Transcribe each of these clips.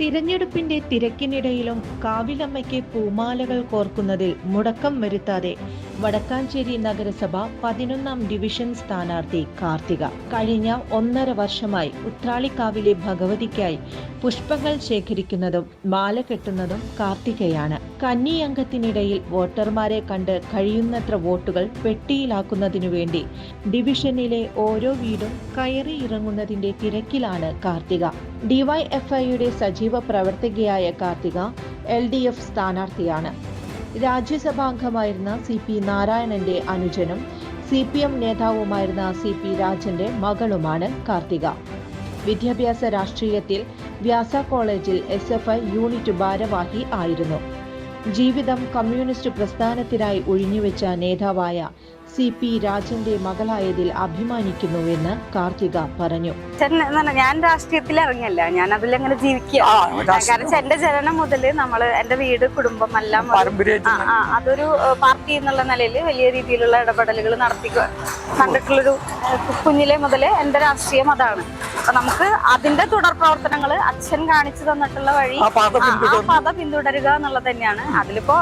തിരഞ്ഞെടുപ്പിന്റെ തിരക്കിനിടയിലും കാവിലമ്മയ്ക്ക് പൂമാലകൾ കോർക്കുന്നതിൽ മുടക്കം വരുത്താതെ വടക്കാഞ്ചേരി നഗരസഭ പതിനൊന്നാം ഡിവിഷൻ സ്ഥാനാർത്ഥി കാർത്തിക. കഴിഞ്ഞ ഒന്നര വർഷമായി ഉത്രാളിക്കാവിലെ ഭഗവതിക്കായി പുഷ്പങ്ങൾ ശേഖരിക്കുന്നതും മാല കെട്ടുന്നതും കാർത്തികയാണ്. കന്നി കന്നിയംഗത്തിനിടയിൽ വോട്ടർമാരെ കണ്ട് കഴിയുന്നത്ര വോട്ടുകൾ പെട്ടിയിലാക്കുന്നതിനു വേണ്ടി ഡിവിഷനിലെ ഓരോ വീടും കയറി ഇറങ്ങുന്നതിന്റെ തിരക്കിലാണ് കാർത്തിക. ഡിവൈഎഫ്ഐയുടെ സജീവ പ്രവർത്തകയായ കാർത്തിക എൽ ഡി എഫ് സ്ഥാനാർത്ഥിയാണ്. രാജ്യസഭാംഗമായിരുന്ന സി പി നാരായണന്റെ അനുജനും സി പി എം നേതാവുമായിരുന്ന സി പി രാജന്റെ മകളുമാണ് കാർത്തിക. വിദ്യാഭ്യാസ രാഷ്ട്രീയത്തിൽ വ്യാസ കോളേജിൽ എസ് എഫ് ഐ യൂണിറ്റ് ഭാരവാഹി ആയിരുന്നു. ജീവിതം കമ്മ്യൂണിസ്റ്റ് പ്രസ്ഥാനത്തിനായി ഒഴിഞ്ഞുവെച്ച നേതാവായ സി പി രാജന്റെ മകളായതിൽ അഭിമാനിക്കുന്നുവെന്ന് കാർത്തിക പറഞ്ഞു. ഞാൻ രാഷ്ട്രീയത്തിൽ ഇറങ്ങിയല്ല ഞാൻ അതിലങ്ങനെ ജീവിക്കുക. എന്റെ ജനനം മുതൽ നമ്മൾ എന്റെ വീട് കുടുംബം എല്ലാം അതൊരു പാർട്ടി എന്നുള്ള നിലയിൽ വലിയ രീതിയിലുള്ള ഇടപെടലുകൾ നടത്തി കണ്ടിട്ടുള്ളൊരു കുഞ്ഞിലെ മുതലേ എന്റെ രാഷ്ട്രീയം അതാണ്. അപ്പൊ നമുക്ക് അതിന്റെ തുടർ പ്രവർത്തനങ്ങൾ അച്ഛൻ കാണിച്ചു തന്നിട്ടുള്ള വഴി ആ പാത പിന്തുടരുക എന്നുള്ളത് തന്നെയാണ്. അതിലിപ്പോ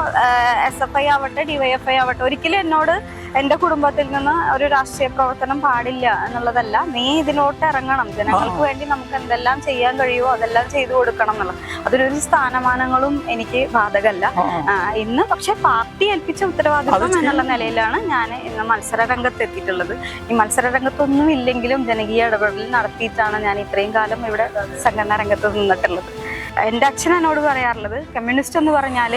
എസ് എഫ് ഐ ആവട്ടെ ഡിവൈഎഫ്ഐ ആവട്ടെ ഒരിക്കലും എന്നോട് എന്റെ കുടുംബത്തിൽ നിന്ന് ഒരു രാഷ്ട്രീയ പ്രവർത്തനം പാടില്ല എന്നുള്ളതല്ല. നീ ഇതിലോട്ട് ഇറങ്ങണം. ജനങ്ങൾക്ക് വേണ്ടി നമുക്ക് എന്തെല്ലാം ചെയ്യാൻ കഴിയുമോ അതെല്ലാം ചെയ്തു കൊടുക്കണം എന്നുള്ളത്. അതിലൊരു സ്ഥാനമാനങ്ങളും എനിക്ക് ബാധകല്ല ഇന്ന് പക്ഷെ പാർട്ടി ഏൽപ്പിച്ച ഉത്തരവാദിത്വം എന്നുള്ള നിലയിലാണ് ഞാൻ ഇന്ന് മത്സര രംഗത്ത് എത്തിയിട്ടുള്ളത്. ഈ മത്സര രംഗത്തൊന്നും ഇല്ലെങ്കിലും ജനകീയ ഇടപെടൽ നടത്തിയിട്ടാണ് ഞാൻ ഇത്രയും കാലം ഇവിടെ സംഘടനാ രംഗത്ത് നിന്നിട്ടുള്ളത്. എന്റെ അച്ഛൻ എന്നോട് പറയാറുള്ളത് കമ്മ്യൂണിസ്റ്റ് എന്ന് പറഞ്ഞാൽ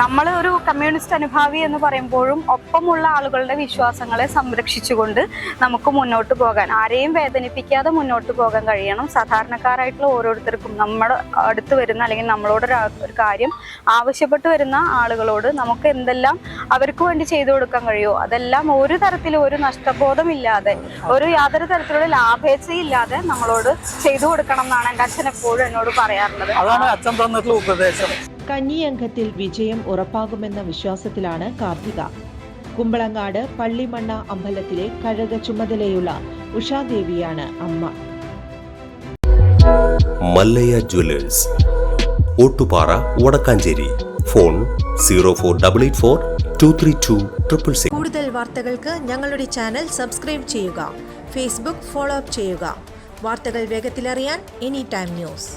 നമ്മൾ ഒരു കമ്മ്യൂണിസ്റ്റ് അനുഭാവി എന്ന് പറയുമ്പോഴും ഒപ്പമുള്ള ആളുകളുടെ വിശ്വാസങ്ങളെ സംരക്ഷിച്ചുകൊണ്ട് നമുക്ക് മുന്നോട്ട് പോകാൻ ആരെയും വേദനിപ്പിക്കാതെ മുന്നോട്ട് പോകാൻ കഴിയണം. സാധാരണക്കാരായിട്ടുള്ള ഓരോരുത്തർക്കും നമ്മുടെ അടുത്ത് വരുന്ന അല്ലെങ്കിൽ നമ്മളോട് ഒരു കാര്യം ആവശ്യപ്പെട്ട് വരുന്ന ആളുകളോട് നമുക്ക് എന്തെല്ലാം അവർക്ക് വേണ്ടി ചെയ്തു കൊടുക്കാൻ കഴിയുമോ? അതെല്ലാം ഒരു തരത്തിലും ഒരു നഷ്ടബോധമില്ലാതെ ഒരു യാതൊരു തരത്തിലുള്ള ലാഭേച്ഛയില്ലാതെ നമ്മളോട് ചെയ്തു കൊടുക്കണം എന്നാണ് എന്റെ അച്ഛൻ എപ്പോഴും എന്നോട് പറയാറുള്ളത്. അതാണ് അച്ഛൻ തന്നിട്ടുള്ള ഉപദേശം. കന്നിയംഗത്തിൽ വിജയം ഉറപ്പാകുമെന്ന വിശ്വാസത്തിലാണ് കാർത്തിക. കുമ്പളങ്ങാട് പള്ളിമണ്ണ അമ്പലത്തിലെ കഴക ചുമതലയുള്ള ഉഷാദേവിയാണ് അമ്മ. മല്ലയ jewellers Ottupara Vadakkanchery. Phone zero four double eight four two three two triple six. കൂടുതൽ വാർത്തകൾക്ക് ഞങ്ങളുടെ ചാനൽ സബ്സ്ക്രൈബ് ചെയ്യുക. ഫേസ്ബുക്ക് ഫോളോ അപ്പ് ചെയ്യുക. വാർത്തകൾ വേഗത്തിലറിയാൻ എനി ടൈം ന്യൂസ്.